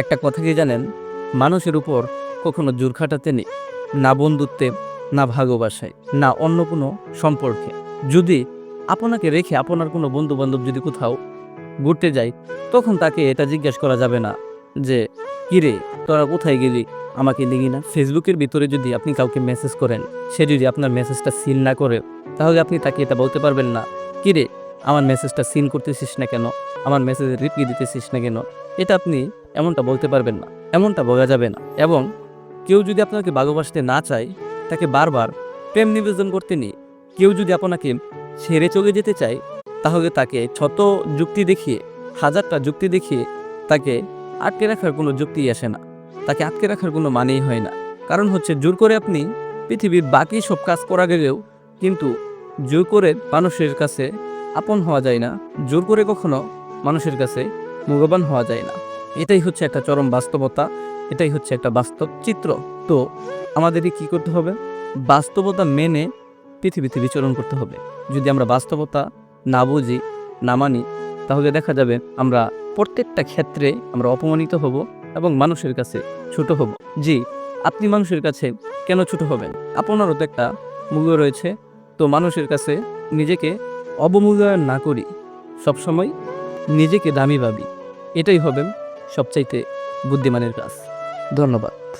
একটা কথা কি জানেন? মানুষের উপর কখনো জোর খাটাতে নেই। না বন্ধুত্বে, না ভাগবাসায় না অন্য কোনো সম্পর্কে। যদি আপনাকে রেখে আপনার কোনো বন্ধু বান্ধব যদি কোথাও ঘুরতে যায়, তখন তাকে এটা জিজ্ঞেস করা যাবে না যে কিরে তোরা কোথায় গেলি? আমাকে দেখি না। ফেসবুকের ভিতরে যদি আপনি কাউকে মেসেজ করেন, সে যদি আপনার মেসেজটা সিল না করে, তাহলে আপনি তাকে এটা বলতে পারবেন না। কিরে আমার মেসেজটা সিন করতেছিস না কেন? আমার মেসেজে রিপ্লাই দিতেছিস না কেন? এটা আপনি এমনটা বলতে পারবেন না। এমনটা বলা যাবে না। এবং কেউ যদি আপনাকে ভালোবাসতে না চায়, তাকে বারবার প্রেম নিবেদন করতে নিয়ে কেউ যদি আপনাকে ছেড়ে চলে যেতে চায়, তাহলে তাকে শত যুক্তি দেখিয়ে, হাজারটা যুক্তি দেখিয়ে তাকে আটকে রাখার কোনো যুক্তি আসে না। তাকে আটকে রাখার কোনো মানেই হয় না। কারণ হচ্ছে, জোর করে আপনি পৃথিবীর বাকি সব কাজ করা গেলেও কিন্তু জোর করে মানুষের কাছে আপন হওয়া যায় না, জোর করে কখনো মানুষের কাছে মূল্যবান হওয়া যায় না। এটাই হচ্ছে একটা চরম বাস্তবতা, এটাই হচ্ছে একটা বাস্তব চিত্র। তো আমাদেরই কি করতে হবে? বাস্তবতা মেনে পৃথিবীতে বিচরণ করতে হবে। যদি আমরা বাস্তবতা না বুঝি, না মানি, তাহলে দেখা যাবে আমরা প্রত্যেকটা ক্ষেত্রে আমরা অপমানিত হব এবং মানুষের কাছে ছোট হব। জি, আপনি মানুষের কাছে কেন ছোট হবেন? আপনারও তো একটা মূল্য রয়েছে। তো মানুষের কাছে নিজেকে অবমূল্যায়ন না করি সবসময় নিজেকে দামি ভাবি। এটাই হবেন সবচাইতে বুদ্ধিমানের কাজ। ধন্যবাদ।